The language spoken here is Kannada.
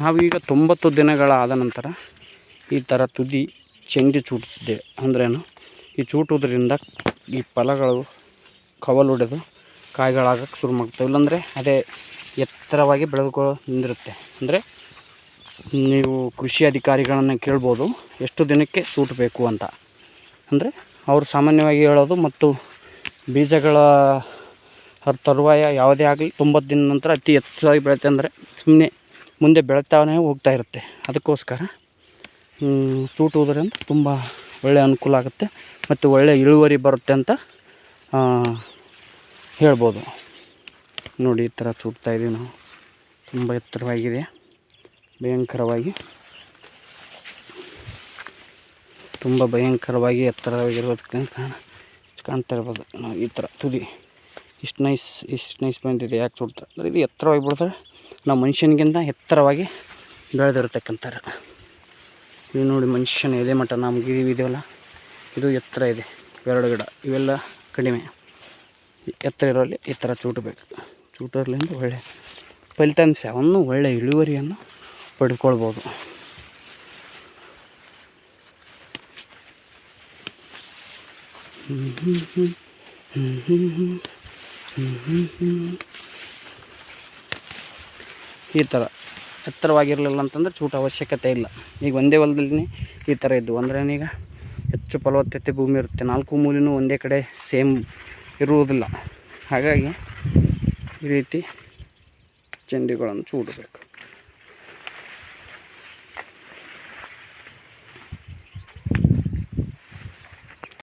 ನಾವೀಗ ತೊಂಬತ್ತು ದಿನಗಳಾದ ನಂತರ ಈ ಥರ ತುದಿ ಚೆಂಡಿ ಚೂಟ್ತಿದೆ ಅಂದ್ರೇನು? ಈ ಚೂಟುವುದರಿಂದ ಈ ಫಲಗಳು ಕವಲೊಡೆದು ಕಾಯಿಗಳಾಗಕ್ಕೆ ಶುರು ಮಾಡ್ತವೆ. ಇಲ್ಲಾಂದರೆ ಅದೇ ಎತ್ತರವಾಗಿ ಬೆಳೆದುಕೊ ನಿಂದಿರುತ್ತೆ. ಅಂದರೆ ನೀವು ಕೃಷಿ ಅಧಿಕಾರಿಗಳನ್ನು ಕೇಳ್ಬೋದು, ಎಷ್ಟು ದಿನಕ್ಕೆ ಸೂಟಬೇಕು ಅಂತ. ಅಂದರೆ ಅವರು ಸಾಮಾನ್ಯವಾಗಿ ಹೇಳೋದು, ಮತ್ತು ಬೀಜಗಳ ತರುವಾಯ ಯಾವುದೇ ಆಗಲಿ ತೊಂಬತ್ತು ದಿನ ನಂತರ ಅತಿ ಹೆಚ್ಚಾಗಿ ಬೆಳೆಯುತ್ತೆ. ಅಂದರೆ ಸುಮ್ಮನೆ ಮುಂದೆ ಬೆಳೀತಾನೆ ಹೋಗ್ತಾ ಇರುತ್ತೆ. ಅದಕ್ಕೋಸ್ಕರ ಚೂಟುವುದರಿಂದ ತುಂಬ ಒಳ್ಳೆಯ ಅನುಕೂಲ ಆಗುತ್ತೆ ಮತ್ತು ಒಳ್ಳೆಯ ಇಳುವರಿ ಬರುತ್ತೆ ಅಂತ ಹೇಳ್ಬೋದು. ನೋಡಿ, ಈ ಥರ ಇದ್ದೀವಿ ನಾವು. ತುಂಬ ಎತ್ತರವಾಗಿದೆ, ಭಯಂಕರವಾಗಿ. ತುಂಬ ಭಯಂಕರವಾಗಿ ಎತ್ತರವಾಗಿರೋದಕ್ಕಿಂತ ಕಾಣ್ತಾ ಇರ್ಬೋದು. ನಾವು ಈ ಥರ ತುದಿ. ಇಷ್ಟು ನೈಸ್ ಇಷ್ಟು ನೈಸ್ ಬಂದಿದೆ. ಯಾಕೆ ಸುಡ್ತಾರೆ ಅಂದರೆ ಇದು ಎತ್ತರವಾಗಿ ಬೆಳೆದ್ರೆ ನಾವು ಮನುಷ್ಯನಿಗಿಂತ ಎತ್ತರವಾಗಿ ಬೆಳೆದಿರತಕ್ಕಂಥರು ಇದು ನೋಡಿ ಮನುಷ್ಯನ ಎದೆ ಮಟ್ಟ ನಮ್ಗೆ ಇದೆಯಲ್ಲ? ಇದು ಎತ್ತರ ಇದೆ, ಎರಡು ಗಿಡ, ಇವೆಲ್ಲ ಕಡಿಮೆ. ಎತ್ತರ ಇರೋಲ್ಲಿ ಈ ಥರ ಚೂಟಬೇಕು ಚೂಟರ್ಲಿಂದ ಒಳ್ಳೆಯ ಫಲಿತಾಂಶವನ್ನು ಒಳ್ಳೆಯ ಇಳುವರಿಯನ್ನು ಪಡ್ಕೊಳ್ಬೋದು. ಈ ಥರ ಎತ್ತರವಾಗಿರಲಿಲ್ಲ ಅಂತಂದ್ರೆ ಚೂಟ ಅವಶ್ಯಕತೆ ಇಲ್ಲ. ಈಗ ಒಂದೇ ಹೊಲದಲ್ಲಿ ಈ ಥರ ಇದ್ದವು ಅಂದ್ರೆ ಈಗ ಹೆಚ್ಚು ಫಲವತ್ತತೆ ಭೂಮಿ ಇರುತ್ತೆ. ನಾಲ್ಕು ಮೂಲಿನೂ ಒಂದೇ ಕಡೆ ಸೇಮ್ ಇರುವುದಿಲ್ಲ. ಹಾಗಾಗಿ ಈ ರೀತಿ ಚಂಡಿಗಳನ್ನು ಚೂಡಬೇಕು.